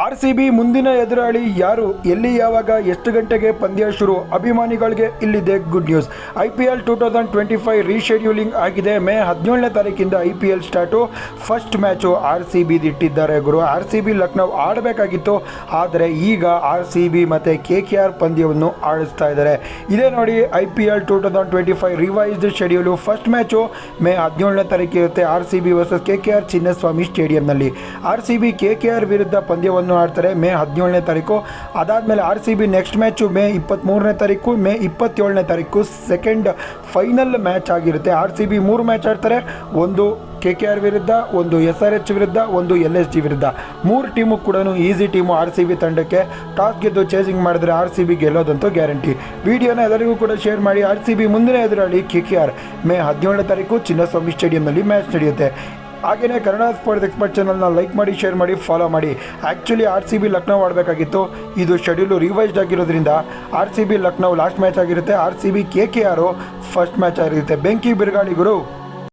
R C B ಮುಂದಿನ ಎದುರಾಳಿ ಯಾರು? ಎಲ್ಲಿ, ಯಾವಾಗ, ಎಷ್ಟು ಗಂಟೆಗೆ ಪಂದ್ಯ ಶುರು? ಅಭಿಮಾನಿಗಳಿಗೆ ಇಲ್ಲಿದೆ good news I P L two thousand twenty five rescheduling ಆಗಿದೆ. ಮೇ ಹದಿನೇಳನೇ ತಾರೀಕಿಂದ I P L start first match R C ಬಿದು ಇಟ್ಟಿದ್ದಾರೆ ಗುರು. ಆರ್ ಸಿ ಬಿ ಲಕ್ನೋ ಆಡಬೇಕಾಗಿತ್ತು. ಆದರೆ ಈಗ ಆರ್ ಸಿ ಬಿ ಮತ್ತು ಕೆ ಕೆ ಆರ್ ಪಂದ್ಯವನ್ನು ಆಡಿಸ್ತಾ ಇದ್ದಾರೆ. ಇದೇ ನೋಡಿ I P L two thousand twenty five revised schedule first match May ಹದಿನೇಳನೇ ತಾರೀಕಿರುತ್ತೆ R C B versus K K R Chinnaswamy ಸ್ಟೇಡಿಯಂನಲ್ಲಿ R C B K K R ವಿರುದ್ಧ ಪಂದ್ಯವನ್ನು ಆಡ್ತಾರೆ ಮೇ ಹದಿನೇಳನೇ ತಾರೀಕು. ಅದಾದಮೇಲೆ R C B next match May ಇಪ್ಪತ್ತ್ಮೂರನೇ ತಾರೀಕು, May ಇಪ್ಪತ್ತೇಳನೇ ತಾರೀಕು ಸೆಕೆಂಡ್ ಫೈನಲ್ ಮ್ಯಾಚ್ ಆಗಿರುತ್ತೆ. ಆರ್ ಸಿ ಬಿ ಮೂರು ಮ್ಯಾಚ್ ಆಡ್ತಾರೆ. ಒಂದು ಕೆ ಕೆ ಆರ್ ವಿರುದ್ಧ, ಒಂದು ಎಸ್ ಆರ್ ಎಚ್ ವಿರುದ್ಧ, ಒಂದು ಎಲ್ ಎಸ್ ಜಿ ವಿರುದ್ಧ. ಮೂರು ಟೀಮು ಕೂಡ easy team R C B ತಂಡಕ್ಕೆ. ಟಾಸ್ ಗೆದ್ದು ಚೇಸಿಂಗ್ ಮಾಡಿದ್ರೆ ಆರ್ ಸಿ ಬಿ ಗೆಲ್ಲೋದಂತೂ ಗ್ಯಾರಂಟಿ ವಿಡಿಯೋನ ಎಲ್ಲರಿಗೂ ಕೂಡ ಶೇರ್ ಮಾಡಿ ಆರ್ ಸಿ ಬಿ ಮುಂದಿನ ಎದುರಾಳಿ ಕೆ ಕೆ ಆರ್ ಮೇ ಹದಿನೇಳನೇ ತಾರೀಕು ಚಿನ್ನಸ್ವಾಮಿ ಸ್ಟೇಡಿಯಂನಲ್ಲಿ ಮ್ಯಾಚ್ ನಡೆಯುತ್ತೆ. ಹಾಗೆಯೇ ಕನ್ನಡ ಸ್ಪೋರ್ಟ್ಸ್ ಎಕ್ಸ್ಪರ್ಟ್ ಚಾನಲ್ನ ಲೈಕ್ ಮಾಡಿ, ಶೇರ್ ಮಾಡಿ, ಫಾಲೋ ಮಾಡಿ. Actually R C B Lucknow ಆಡಬೇಕಾಗಿತ್ತು. ಇದು ಶೆಡ್ಯೂಲು ರಿವೈಸ್ಡ್ ಆಗಿರೋದ್ರಿಂದ R C B Lucknow last match ಆಗಿರುತ್ತೆ. R C B K K R first match ಆಗಿರುತ್ತೆ. ಬೆಂಕಿ ಬಿರುಗಾಳಿ ಗುರು.